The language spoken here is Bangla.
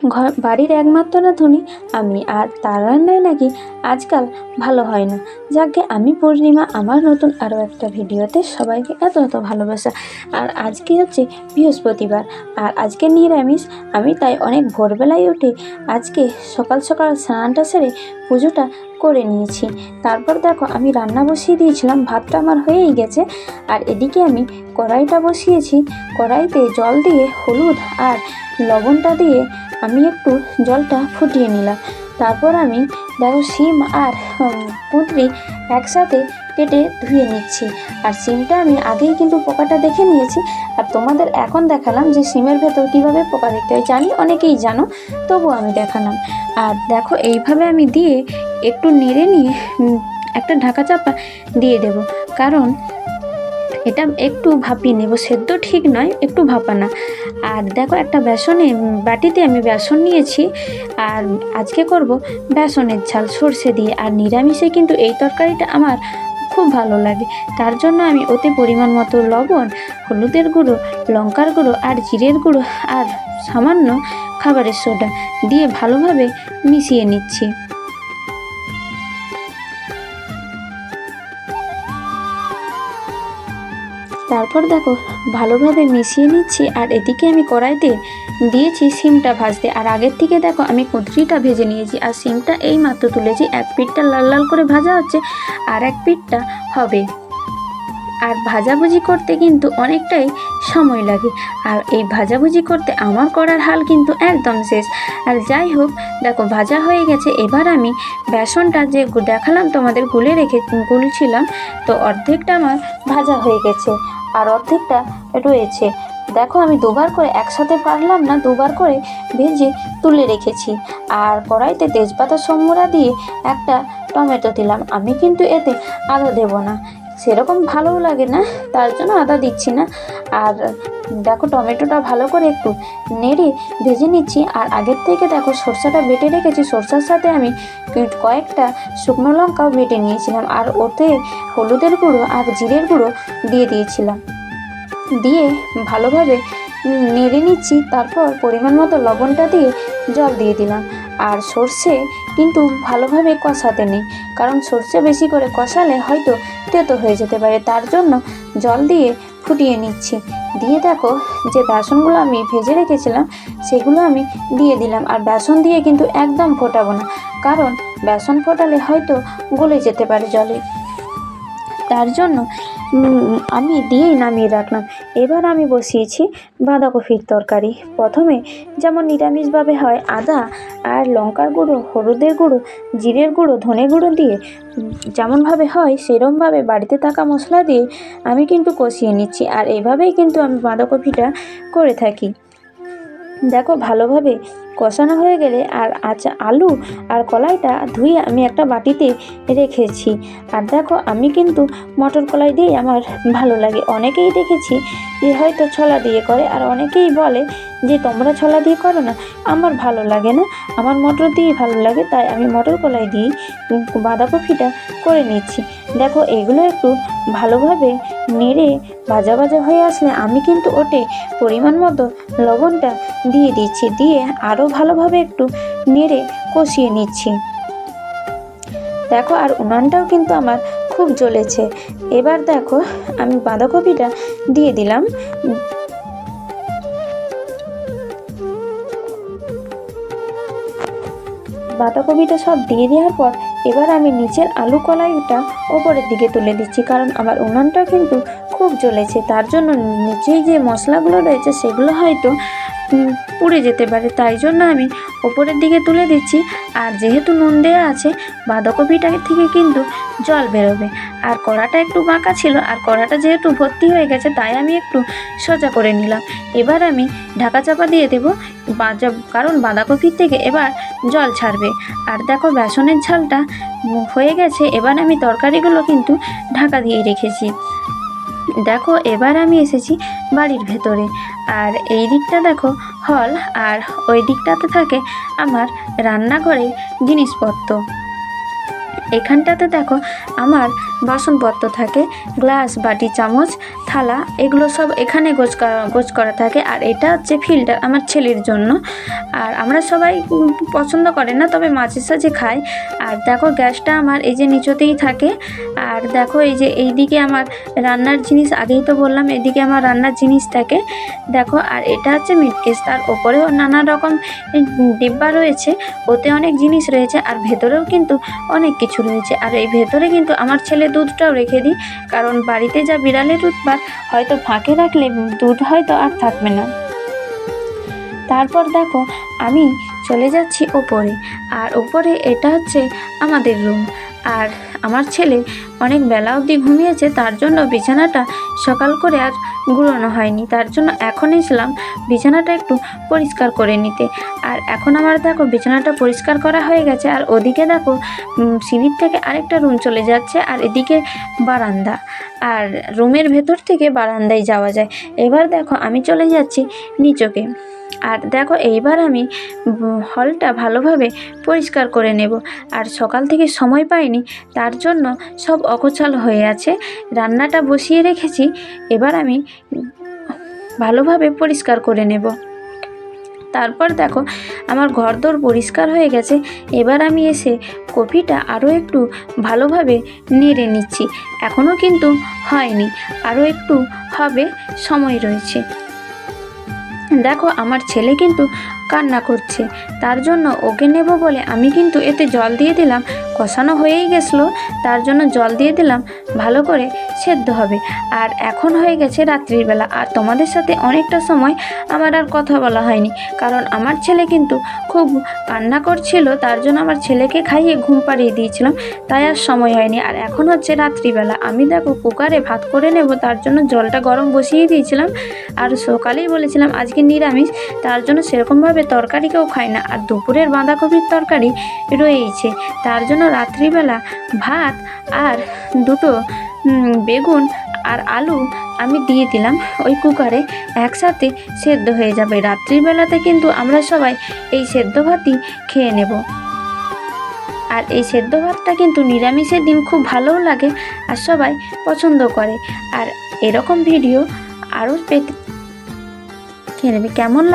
ঘর বাড়ির একমাত্র রাঁধুনি আমি আর তার রান্নায় নাকি আজকাল ভালো হয় না। যাকে আমি পূর্ণিমা, আমার নতুন আরও একটা ভিডিওতে সবাইকে এত এত ভালোবাসা। আর আজকে হচ্ছে বৃহস্পতিবার, আর আজকে নিরামিষ, আমি তাই অনেক ভোরবেলায় উঠে আজকে সকাল সকাল স্নানটা সেরে পুজোটা করে নিয়েছি। তারপর দেখো, আমি রান্না বসিয়ে দিয়েছিলাম, ভাতটা আমার হয়েই গেছে। আর এদিকে আমি কড়াইটা বসিয়েছি, কড়াইতে জল দিয়ে, হলুদ আর লবণটা দিয়ে আমি একটু জলটা ফুটিয়ে নিলাম। তারপর আমি দেখো সিম আর পুঁতরি একসাথে কেটে ধুয়ে নিচ্ছি। আর সিমটা আমি আগেই কিন্তু পোকাটা দেখে নিয়েছি। আর তোমাদের এখন দেখালাম যে সিমের ভেতর কীভাবে পোকা দেখতে হয়। জানি অনেকেই জানো তবু আমি দেখালাম। আর দেখো এইভাবে আমি দিয়ে একটু নেড়ে নিয়ে একটা ঢাকা চাপা দিয়ে দেব। কারণ এটা একটু ভাপিয়ে নেব, সেদ্ধ ঠিক নয়, একটু ভাপানা আর দেখো একটা বেসনে বাটিতে আমি বেসন নিয়েছি, আর আজকে করব বেসনের ঝাল, সর্ষে দিয়ে। আর নিরামিষে কিন্তু এই তরকারিটা আমার খুব ভালো লাগে। তার জন্য আমি ওতে পরিমাণ মতো লবণ, হলুদের গুঁড়ো, লঙ্কার গুঁড়ো, আর জিরের গুঁড়ো, আর সামান্য খাবারের সোডা দিয়ে ভালোভাবে মিশিয়ে নিচ্ছি। তারপর দেখো, ভালোভাবে মিশিয়ে নিচ্ছি আর এদিকে আমি কড়াইতে দিয়েছি সিমটা ভাজতে। আর আগের থেকে দেখো, আমি কুঁদরিটা ভেজে নিয়েছি আর সিমটা এই মাত্র তুলেছি। এক পিঠটা লাল লাল করে ভাজা হচ্ছে আর এক পিঠটা হবে। আর ভাজাভুজি করতে কিন্তু অনেকটাই সময় লাগে। আর এই ভাজাভুজি করতে আমার করার হাল কিন্তু একদম শেষ। আর যাই হোক, দেখো, ভাজা হয়ে গেছে। এবার আমি বেসনটা যে দেখালাম, তোমাদের গুলে রেখে গুলছিলাম, তো অর্ধেকটা আমার ভাজা হয়ে গেছে। আর অর্ধেকটা রয়েছে। দেখো, আমি দুবার করে একসাথে পারলাম না, দুবার করে ভেজে তুলে রেখেছি। আর কড়াইতে তেজপাতা, সম্বরা দিয়ে একটা টমেটো দিলাম। আমি কিন্তু এতে আদা দেব না। সেরকম ভালোও লাগে না, তার জন্য আদা দিচ্ছি না। আর দেখো টমেটোটা ভালো করে একটু নেড়ে ভেজে নিচ্ছি। আর আগের থেকে দেখো সরষাটা বেটে রেখেছি, সরষার সাথে আমি কয়েকটা শুকনো লঙ্কাও বেটে নিয়েছিলাম। আর ওতে হলুদের গুঁড়ো আর জিরের গুঁড়ো দিয়ে দিয়েছিলাম। দিয়ে ভালোভাবে নেড়ে নিচ্ছি, তারপর পরিমাণ মতো লবণটা দিয়ে জল দিয়ে দিলাম। আর সর্ষে কিন্তু ভালোভাবে কষাতে নেই। কারণ সর্ষে বেশি করে কষালে হয়তো তেতো হয়ে যেতে পারে। তার জন্য জল দিয়ে ফুটিয়ে নিচ্ছি। দিয়ে দেখো যে বেসনগুলো আমি ভেজে রেখেছিলাম, সেগুলো আমি দিয়ে দিলাম। আর বেসন দিয়ে কিন্তু একদম ফোটাবো না। কারণ বেসন ফোটালে হয়তো গলে যেতে পারে জলে। তার জন্য আমি দিয়েই নামিয়ে রাখলাম। এবার আমি বসিয়েছি বাঁধাকপির তরকারি। প্রথমে যেমন নিরামিষভাবে হয় আদা আর লঙ্কার গুঁড়ো, হলুদের গুঁড়ো, জিরের গুঁড়ো, ধনে গুঁড়ো দিয়ে যেমনভাবে হয় সেরমভাবে বাড়িতে থাকা মশলা দিয়ে আমি কিন্তু কষিয়ে নিচ্ছি। আর এভাবেই কিন্তু আমি বাঁধাকপিটা করে থাকি। দেখো ভালোভাবে কষানো হয়ে গেলে আর আচ্ছা আলু আর কলাইটা ধুয়ে আমি একটা বাটিতে রেখেছি। আর দেখো, আমি কিন্তু মটর কলাই দিয়ে আমার ভালো লাগে। অনেকেই দেখেছি যে হয়তো ছলা দিয়ে করে, আর অনেকেই বলে যে, তোমরা ছলা দিয়ে করো না, আমার ভালো লাগে না। আমার মটর দিয়েই ভালো লাগে, তাই আমি মটর কলাই দিয়েই বাঁধাকপিটা করে নিচ্ছি। দেখো, এগুলো একটু ভালোভাবে নেড়ে ভাজা ভাজা হয়ে আসলে আমি কিন্তু ওটে পরিমাণ মতো লবণটা দিয়ে দিচ্ছি, দিয়ে আরও ভালোভাবে একটু নেড়ে কষিয়ে নিচ্ছি। দেখো, আর উনানটাও কিন্তু আমার খুব জ্বলেছে। এবার দেখো, আমি বাঁধাকপিটা দিয়ে দিলাম। বাঁধাকপিটা সব দিয়ে দেওয়ার পর এবার আমি নিচের আলু কলাইটা ওপরের দিকে তুলে দিচ্ছি, কারণ আমার উনানটা কিন্তু খুব জ্বলেছে। তার জন্য নিচেই যে মশলাগুলো রয়েছে, সেগুলো হয়তো পুড়ে যেতে পারে। তাই জন্য আমি ওপরের দিকে তুলে দিচ্ছি। আর যেহেতু নুন দেওয়া আছে বাঁধাকপিটা থেকে কিন্তু জল বেরোবে। আর কড়াটা একটু বাঁকা ছিল, আর কড়াটা যেহেতু ভর্তি হয়ে গেছে, তাই আমি একটু সোজা করে নিলাম। এবার আমি ঢাকা চাপা দিয়ে দেবো কারণ বাঁধাকপির থেকে এবার জল ছাড়বে। আর দেখো বেসনের ঝালটা হয়ে গেছে, এবার আমি তরকারিগুলো কিন্তু ঢাকা দিয়ে রেখেছি। দেখো, এবার আমি এসেছি বাড়ির ভেতরে। আর এই দিকটা দেখো, হল, আর ওই দিকটাতে থাকে আমার রান্নাঘরের জিনিসপত্র। এখানটাতে দেখো আমার বাসনপত্র থাকে, গ্লাস, বাটি, চামচ, থালা, এগুলো সব এখানে গোছ করা গোছ করা থাকে। আর এটা হচ্ছে ফিল্টার আমার ছেলের জন্য। আর আমরা সবাই পছন্দ করে না, তবে মাঝে সাঝে খাই। আর দেখো গ্যাসটা আমার এই যে নিচতেই থাকে। আর দেখো এই যে এইদিকে আমার রান্নার জিনিস, আগেই তো বললাম এদিকে আমার রান্নার জিনিস থাকে। দেখো আর এটা হচ্ছে মিটকেস তার ওপরেও নানা রকম ডিব্বা রয়েছে, ওতে অনেক জিনিস রয়েছে, আর ভেতরেও কিন্তু অনেক কিছু রয়েছে আর, এই ভেতরে কিন্তু আমার ছেলে দুধটাও রেখে দিই। কারণ বাড়িতে যা বিড়ালের উৎপাত হয়তো ফাঁকে রাখলে দুধ হয়তো আর থাকবে না। তারপর দেখো, আমি চলে যাচ্ছি ওপরে। আর ওপরে এটা হচ্ছে আমাদের রুম আর আমার ছেলে অনেক বেলা অবধি ঘুমিয়েছে, তার জন্য বিছানাটা সকাল করে আর গুঁড়োনো হয়নি। তার জন্য এখন এসলাম বিছানাটা একটু পরিষ্কার করে নিতে। আর এখন আমার দেখো বিছানাটা পরিষ্কার করা হয়ে গেছে, আর ওদিকে দেখো সিঁড়ির থেকে আরেকটা রুম চলে যাচ্ছে, আর এদিকে বারান্দা। আর রুমের ভেতর থেকে বারান্দায় যাওয়া যায়। এবার দেখো আমি চলে যাচ্ছি নিচকে। আর দেখো, এইবার আমি হলটা ভালোভাবে পরিষ্কার করে নেব। আর সকাল থেকে সময় পাইনি, তার জন্য সব অকোছাল হয়ে আছে। রান্নাটা বসিয়ে রেখেছি, এবার আমি ভালোভাবে পরিষ্কার করে নেব। তারপর দেখো, আমার ঘরদোর পরিষ্কার হয়ে গেছে। এবার আমি এসে কপিটা আরও একটু ভালোভাবে নেড়ে নিচ্ছি। এখনও কিন্তু হয়নি, আরও একটু হবে সময় রয়েছে। দেখো, আমার ছেলে কিন্তু কান্না করছে। তার জন্য ওকে নেব বলে আমি কিন্তু এতে জল দিয়ে দিলাম, কষানো হয়েই গেছিল তার জন্য জল দিয়ে দিলাম, ভালো করে সেদ্ধ হবে। আর এখন হয়ে গেছে রাত্রিবেলা আর তোমাদের সাথে অনেকটা সময় আমার আর কথা বলা হয়নি। কারণ আমার ছেলে কিন্তু খুব কান্না করছিল, তার জন্য আমার ছেলেকে খাইয়ে ঘুম পাড়িয়ে দিয়েছিলাম। তাই আর সময় হয়নি। আর এখন হচ্ছে রাত্রিবেলা আমি দেখো, কুকারে ভাত করে নেব, তার জন্য জলটা গরম বসিয়ে দিয়েছিলাম। আর সকালেই বলেছিলাম, আজকে নিরামিষ, তার জন্য সেরকমভাবে তরকারি কেউ খায় না। আর দুপুরের বাঁধাকপির তরকারি রয়েছে তার জন্য রাত্রিবেলা ভাত আর দুটো বেগুন আর আলু আমি দিয়ে দিলাম ওই কুকারে। একসাথে সেদ্ধ হয়ে যাবে। রাত্রিবেলাতে কিন্তু আমরা সবাই এই সেদ্ধ ভাতই খেয়ে নেব। আর এই সেদ্ধ ভাতটা কিন্তু নিরামিষের দিন খুব ভালোও লাগে আর সবাই পছন্দ করে। আর এরকম ভিডিও আরও পেতে খেয়ে নেবে কেমন লাগে